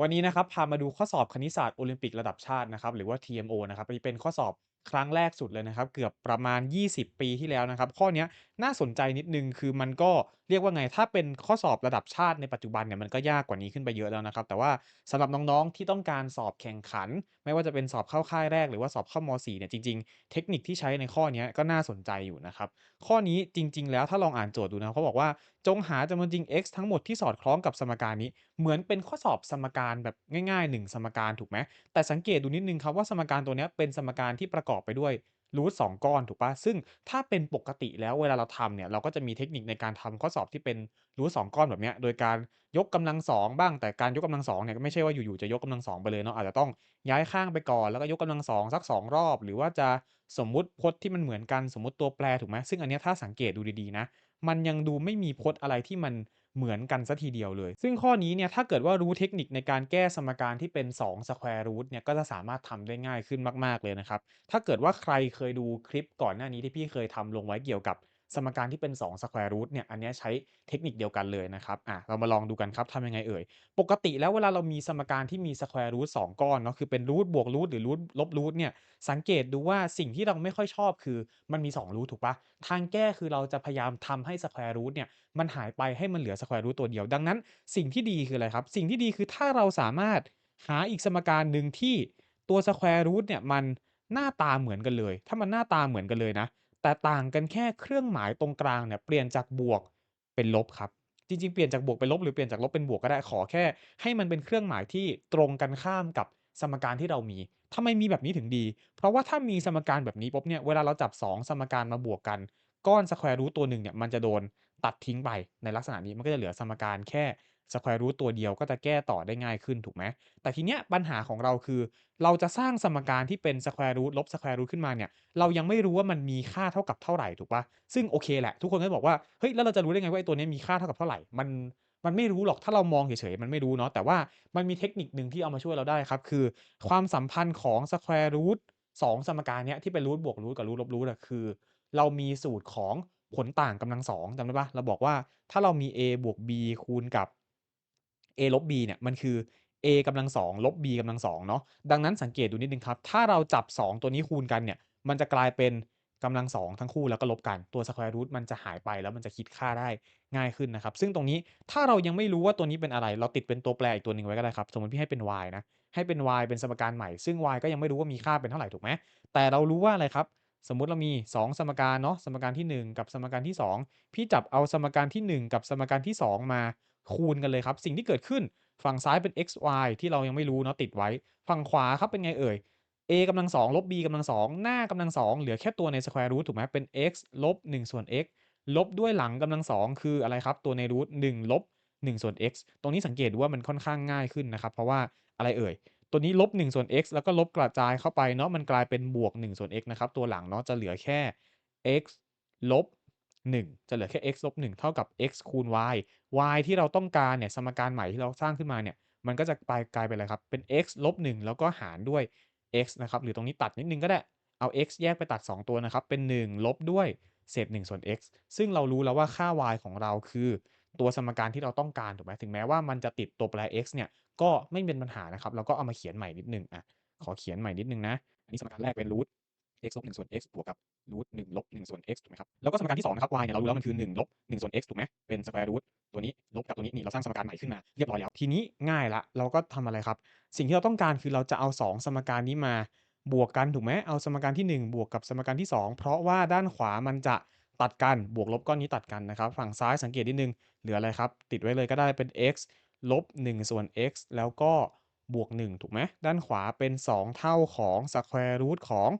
วันนี้นะครับพามาดูข้อสอบคณิตศาสตร์โอลิมปิกระดับชาตินะครับหรือว่า TMO นะครับนี่เป็นข้อสอบ ครั้งแรกสุดเลยนะครับ เกือบประมาณ 20 ปีที่แล้วนะครับ ข้อนี้น่าสนใจนิดนึงคือมันก็เรียกว่าไงถ้าเป็นข้อสอบระดับชาติในปัจจุบันเนี่ยมันก็ยากกว่านี้ขึ้นไปเยอะแล้วนะครับ แต่ว่าสำหรับน้องๆที่ต้องการสอบแข่งขัน ไม่ว่าจะเป็นสอบเข้าค่ายแรกหรือว่าสอบเข้าม .4 เนี่ยจริงๆ เทคนิคที่ใช้ในข้อนี้ก็น่าสนใจอยู่นะครับข้อนี้จริง ๆ แล้วถ้าลองอ่านโจทย์ดูนะเขาบอกว่าจงหาจำนวนจริง x ทั้งหมดที่สอดคล้องกับสมการนี้ เหมือนเป็นข้อสอบสมการแบบง่ายๆ 1 สมการถูกไหมแต่สังเกตดูนิดนึงครับว่าสมการตัวนี้เป็นสมการที่ประกอบไปด้วยรูทสองก้อนถูกปะซึ่งถ้าเป็นปกติแล้วเวลาเราทำเนี่ยเราก็จะมีเทคนิคในการทำข้อสอบที่เป็นรูทสองก้อนแบบเนี้ยโดยการยกกำลังสองบ้างแต่การยกกำลังสองเนี่ยก็ไม่ใช่ว่าอยู่ๆจะยกกำลังสองไปเลยเนาะอาจจะต้องย้ายข้างไปก่อนแล้วก็ยกกำลังสองสัก 2 รอบ หรือว่าจะสมมุติพจน์ที่มันเหมือนกันสมมุติตัวแปรถูกไหมซึ่งอันนี้ถ้าสังเกตดูดีๆนะ มันยังดูไม่มีพจน์อะไรที่มัน เหมือนกันสัทีเดียวเลย ซึ่งข้อนี้เนี่ยถ้าเกิดว่ารู้เทคนิคในการแก้สมการที่เป็น2 square root เนี่ยก็จะสามารถทำได้ง่ายขึ้นมาก ๆ เลยนะครับ ถ้าเกิดว่าใครเคยดูคลิปก่อนหน้านี้ที่พี่เคยทำลงไว้เกี่ยวกับ สมการที่เป็น2 square root เนี่ย อันนี้ใช้เทคนิคเดียวกันเลยนะครับ อะ เรามาลองดูกันครับทำยังไงเอ่ย ปกติแล้วเวลาเรามีสมการที่มี square root 2 ก้อนเนาะ คือเป็น root บวก root หรือ root ลบ root เนี่ย สังเกตดูว่าสิ่งที่เราไม่ค่อยชอบคือมันมี 2 root ถูกปะทางแก้คือเราจะพยายามทำให้ square root เนี่ย มันหายไปให้มันเหลือ square root ตัวเดียว ดังนั้นสิ่งที่ดีคืออะไรครับ สิ่งที่ดีคือถ้าเราสามารถหาอีกสมการหนึ่งที่ตัว square root เนี่ย มันหน้าตาเหมือนกันเลย ถ้ามันหน้าตาเหมือนกันเลยนะ แต่ต่างกันแค่เครื่องหมายตรงกลางเนี่ยเปลี่ยนจากบวกเป็นลบครับ จริงๆ เปลี่ยนจากบวกเป็นลบหรือเปลี่ยนจากลบเป็นบวกก็ได้ขอแค่ ให้มันเป็นเครื่องหมายที่ตรงกันข้ามกับสมการที่เรามีทำไมมีแบบนี้ถึงดี เพราะว่าถ้ามีสมการแบบนี้ปุ๊บเนี่ยเวลาเราจับ 2 สมการมาบวกกันก้อน square root ตัวหนึ่งเนี่ยมันจะโดนตัดทิ้งไปในลักษณะนี้มันก็จะเหลือสมการแค่ square root ตัวเดียวก็จะแก้ต่อได้ง่ายขึ้นถูกไหมแต่ทีเนี้ยปัญหาของเราคือ เราจะสร้างสมการที่เป็น square root ลบ square root ขึ้นมาเนี่ยเรายังไม่รู้ว่ามันมีค่าเท่ากับเท่าไหร่ถูกปะซึ่งโอเคแหละทุกคนก็บอกว่าเฮ้ยแล้วเราจะรู้ได้ไงว่าไอ้ตัวนี้มีค่าเท่ากับเท่าไหร่มันมันไม่รู้หรอกถ้าเรามองเฉยๆมันไม่รู้เนาะแต่ว่ามันมีเทคนิคหนึ่งที่เอามาช่วยเราได้ครับคือ ความสัมพันธ์ของ square root 2สมการเนี้ยที่เป็น root บวก root กับ root ลบ root อะคือ เรามีสูตรของผลต่างกำลังสองจำได้ปะเราบอกว่าถ้าเรามี a บวก b คูณกับ a ลบ b เนี่ยมันคือ a กำลังสองลบ b กำลังสองเนาะดังนั้นสังเกตดูนิดนึงครับ ถ้าเราจับ 2 ตัวนี้คูณกันเนี่ยมันจะกลายเป็นกำลังสองทั้งคู่แล้วก็ลบกันตัว square root มันจะหายไปแล้วมันจะคิดค่าได้ง่ายขึ้นนะครับ ซึ่งตรงนี้ถ้าเรายังไม่รู้ว่าตัวนี้เป็นอะไร เราติดเป็นตัวแปรอีกตัวหนึ่งไว้ก็ได้ครับสมมติพี่ให้เป็น y นะให้เป็น y เป็นสมการใหม่ ซึ่ง y ก็ยังไม่รู้ว่ามีค่าเป็นเท่าไหร่ถูกไหมแต่เรารู้ว่าอะไรครับสมมุติเรามี 2 สมการเนาะสมการที่ 1 กับสมการที่ 2 พี่จับเอาสมการที่ 1 กับสมการที่ 2 มา คูณกันเลยครับ สิ่งที่เกิดขึ้นฝั่งซ้ายเป็น x y ที่เรายังไม่รู้เนาะติดไว้ ฝั่งขวาครับเป็นไงเอ่ย a กำลังสองลบ b กำลังสองหน้ากำลังสองเหลือแค่ตัวใน square root ถูกไหมเป็น x ลบ1ส่วน x ลบด้วยหลังกำลังสองคืออะไรครับ ตัวใน root 1ลบ1ส่วน x ตรงนี้สังเกตดูว่ามันค่อนข้างง่ายขึ้นนะครับ เพราะว่าอะไรเอ่ย ตัวนี้ลบ1ส่วน x แล้วก็ลบกระจายเข้าไปเนาะมันกลายเป็นบวก1ส่วน x นะครับ ตัวหลังเนาะจะเหลือแค่ x ลบ 1 จะเหลือแค่ x ลบ1เท่ากับ x คูณ y y ที่เราต้องการเนี่ยสมการใหม่ที่เราสร้างขึ้นมาเนี่ยมันก็จะกลายกลายเป็นอะไรครับ เป็น x ลบ1แล้วก็หารด้วย x นะครับ หรือตรงนี้ตัดนิดนึงก็ได้ เอา x แยกไปตัด 2 ตัวนะครับ เป็น 1 ลบด้วยเศษ1ส่วน x ซึ่งเรารู้แล้วว่าค่า y ของเราคือตัวสมการที่เราต้องการถูกไหมถึงแม้ว่ามันจะติดตัวแปร x เนี่ยก็ไม่เป็นปัญหานะครับ เราก็เอามาเขียนใหม่นิดนึงอะขอเขียนใหม่นิดนึงนะอันนี้สมการแรกเป็น root x ลบ1ส่วน x บวกกับ root 1ลบ1ส่วน x ถูกไหมครับ แล้วก็สมการที่2นะครับ y เนี่ยเรารู้แล้วมันคือ1ลบ1ส่วน x ถูกไหมเป็น square root ตัวนี้ลบกับตัวนี้นี่เราสร้างสมการใหม่ขึ้นมาเรียบร้อยแล้ว ทีนี้ง่ายละเราก็ทำอะไรครับ สิ่งที่เราต้องการคือเราจะเอา2สมการนี้มาบวกกันถูกไหมเอาสมการที่ 1 บวกกับสมการที่ 2 เพราะว่าด้านขวามันจะตัดกันบวกลบก้อนนี้ตัดกันนะครับ ฝั่งซ้ายสังเกตนิดนึงเหลืออะไรครับ ติดไว้เลยก็ได้เป็น x ลบ1ส่วน x แล้วก็บวก 1 ถูกไหมด้านขวาเป็น 2 เท่าของ square root ของ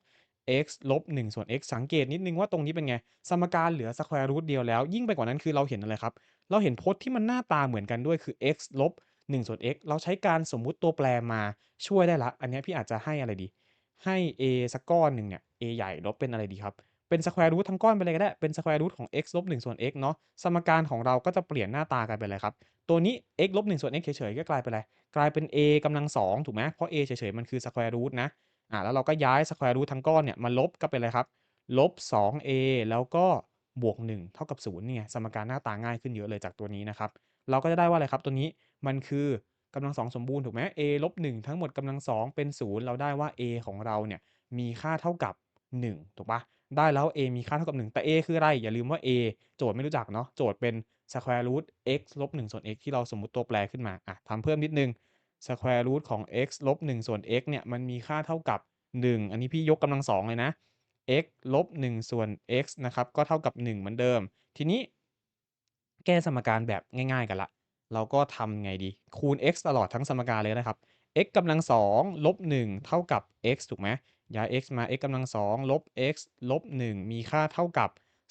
x ลบ1ส่วน x สังเกตนิดนึงว่าตรงนี้เป็นไง สมการเหลือ square root เดียวแล้ว ยิ่งไปกว่านั้นคือเราเห็นอะไรครับ เราเห็นพจน์ที่มันหน้าตาเหมือนกันด้วยคือ x ลบ1ส่วน x เราใช้การสมมุติตัวแปรมาช่วยได้ละ อันนี้พี่อาจจะให้อะไรดี ให้ a สักก้อนหนึ่งเนี่ย a ใหญ่ลบเป็นอะไรดีครับ เป็น square root ทั้งก้อนไปเลยก็ได้ เป็น square root ของ x ลบ1ส่วน x เนาะ สมการของเราก็จะเปลี่ยนหน้าตากลายเป็นอะไรครับ ตัวนี้ x ลบ1ส่วน x เฉยๆก็กลายเป็นอะไร กลายเป็น a กำลังสองถูกไหมเพราะ a เฉยๆมันคือ square root นะ อ่าแล้วเราก็ย้าย square root ทั้งก้อนเนี่ยมาลบก็เป็นอะไรครับลบ 2a แล้วก็บวก 1 เท่ากับ0เนี่ยสมการหน้าตาง่ายขึ้นเยอะเลยจากตัวนี้นะครับ เราก็จะได้ว่าอะไรครับตัวนี้มันคือกกำลัง2สมบูรณ์ถูกไหม a ลบ1ทั้งหมดกำลัง2เป็น 0 เราได้ว่า a ของเราเนี่ยมีค่าเท่ากับ 1 ถูกปล่าได้แล้ว a มีค่าเท่ากับ 1 แต่ a คืออะไร อย่าลืมว่า a โจทย์ไม่รู้จักเนาะโจทย์เป็น square root x ลบ1ส่วน x ที่เราสมมติตัวแปรขึ้นมาอะทำเพิ่มนิดนึง square root ของ x ลบ1ส่วน x เนี่ยมันมีค่าเท่ากับ 1 อันนี้พี่ยกกำลัง2เลยนะ x ลบ1ส่วน x นะครับก็เท่ากับ 1 เหมือนเดิม ทีนี้ แก้สมการแบบง่ายๆกันล้วเราก็ทำไงดี คูณ x ตลอดทั้งสมการเลยก็ได้ครับ x กำลัง2ลบ1เท่ากับ x ถูกไหมย้าย x มา x กำลัง2ลบ x ลบ1มีค่าเท่ากับ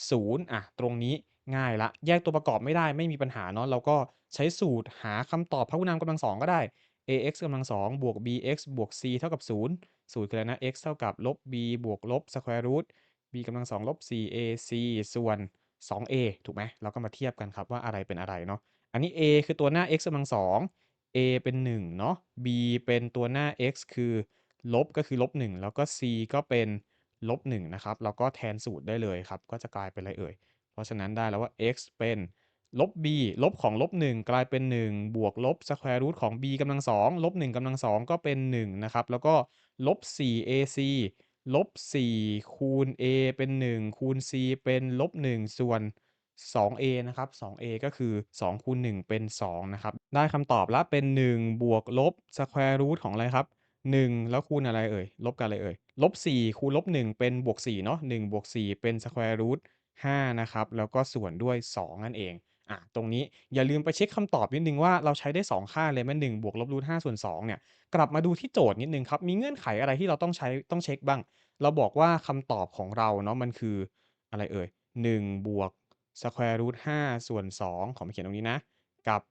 0 อะ ตรงนี้ง่ายล้วแยกตัวประกอบไม่ได้ไม่มีปัญหาเนาะเราก็ใช้สูตรหาคำตอบพหุนามกำลัง2ก็ได้ ax กำลัง2บวก bx บวก c เท่ากับ0สูตรคืออะไรนะ x เท่ากับลบ b บวกลบ square root b กำลัง2ลบ 4ac ส่วน 2a ถูกไหมเราก็มาเทียบกันครับว่าอะไรเป็นอะไรเนาะอันนี้ a คือตัวหน้า x กำลัง2 a เป็น1เนาะ b เป็นตัวหน้า x คือลบก็คือลบ1แล้วก็ c ก็เป็นลบ1นะครับ เราก็แทนสูตรได้เลยครับ ก็จะกลายเป็นอะไรเอ่ย เพราะฉะนั้นได้แล้วว่า x เป็น ลบ b ลบของลบ 1 กลายเป็น 1 บวกลบ square root ของ b กำลัง2ลบ1กำลัง2ก็เป็น 1 นะครับ แล้วก็ลบ 4ac ลบ 4 คูณ a เป็น 1 คูณ c เป็นลบ 1 ส่วน 2a นะครับ 2a ก็คือ 2 คูณ 1 เป็น 2 นะครับ ได้คำตอบแล้วเป็น 1 บวกลบ square root ของอะไรครับ1 แล้วคูณอะไรเอ่ย ลบกับอะไรเอ่ย ลบ 4 คูณลบ 1 เป็นบวก4เนาะ1บวก4เป็น square root 5นะครับ แล้วก็ส่วนด้วย 2 นั่นเอง อะตรงนี้อย่าลืมไปเช็กคำตอบนิดนึงว่าเราใช้ได้ 2 ค่าเลยไหม1บวกลบรูท5ส่วน2เนี่ยกลับมาดูที่โจทย์นิดนึงครับ มีเงื่อนไขอะไรที่เราต้องใช้ต้องเช็กบ้าง เราบอกว่าคำตอบของเราเนาะมันคืออะไรเอ่ย1บวก square root 5ส่วน2ขอมาเขียนตรงนี้นะ กับ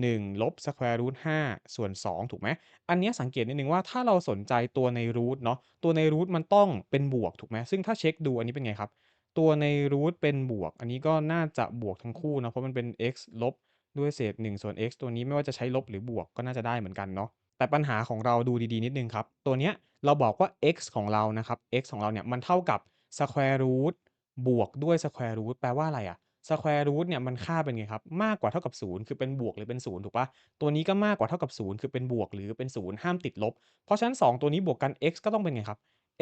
1ลบ square root 5ส่วน2ถูกไหม อันนี้สังเกตนิดนึงว่าถ้าเราสนใจตัวในรูทเนาะตัวในรูทมันต้องเป็นบวกถูกไหมซึ่งถ้าเช็กดูอันนี้เป็นไงครับ ตัวในรูทเป็นบวก อันนี้ก็น่าจะบวกทั้งคู่นะ เพราะมันเป็น x ลบด้วยเศษ 1 ส่วน x ตัวนี้ไม่ว่าจะใช้ลบหรือบวกก็น่าจะได้เหมือนกันเนาะ แต่ปัญหาของเราดูดีๆนิดนึงครับ ตัวเนี้ยเราบอกว่า x ของเรานะครับ x ของเราเนี่ยมันเท่ากับ square root บวกด้วย square root แปลว่าอะไรอะ square root เนี่ยมันค่าเป็นไงครับ มากกว่าเท่ากับ 0 คือเป็นบวกหรือเป็น 0 ถูกปล่าตัวนี้ก็มากกว่าเท่ากับ 0 คือเป็นบวกหรือเป็น 0 ห้ามติดลบ เพราะฉะนั้น 2 ตัวนี้บวกกัน x ก็ต้องเป็นไงครับ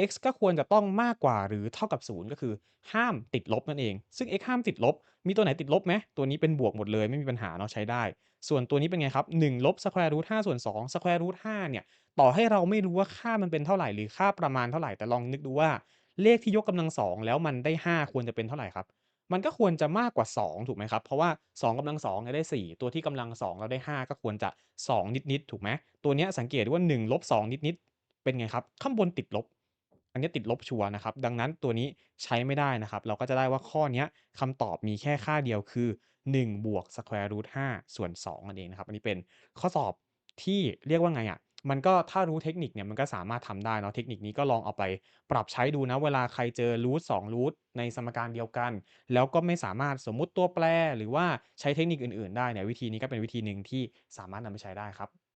x ก็ควรจะต้องมากกว่าหรือเท่ากับ 0 ก็คือ ห้ามติดลบนั่นเอง ซึ่ง x ห้ามติดลบ มีตัวไหนติดลบไหมตัวนี้เป็นบวกหมดเลยไม่มีปัญหาเนาะใช้ได้ ส่วนตัวนี้เป็นไงครับ1ลบ square root 5ส่วน2 square root 5เนี่ยต่อให้เราไม่รู้ว่าค่ามันเป็นเท่าไหร่หรือค่าประมาณเท่าไหร่แต่ลองนึกดูว่าเลขที่ยกกำลัง2แล้วมันได้ 5 ควรจะเป็นเท่าไหร่ครับ มันก็ควรจะมากกว่า 2 ถูกไหมครับ เพราะว่า 2กำลัง2เนี่ยได้ 4 ตัวที่กำลัง2แล้วได้ 5 ก็ควรจะ 2 นิดๆถูกไหมตัวนี้สังเกตว่า1ลบ2นิดๆเป็นไงครับข้างบนติดลบ อันนี้ติดลบชัวร์นะครับ ดังนั้นตัวนี้ใช้ไม่ได้นะครับ เราก็จะได้ว่าข้อนี้คำตอบมีแค่ค่าเดียวคือ 1 บวก square root 5ส่วน2นั่นเองนะครับ อันนี้เป็นข้อสอบที่เรียกว่าไงอะมันก็ถ้ารู้เทคนิคเนี่ยมันก็สามารถทำได้เนาะ เทคนิคนี้ก็ลองเอาไปปรับใช้ดูนะ เวลาใครเจอรูท2รูทในสมการเดียวกัน แล้วก็ไม่สามารถสมมุติตัวแปร หรือว่าใช้เทคนิคอื่นๆ ได้เนี่ยวิธีนี้ก็เป็นวิธีหนึ่งที่สามารถนำไปใช้ได้ครับ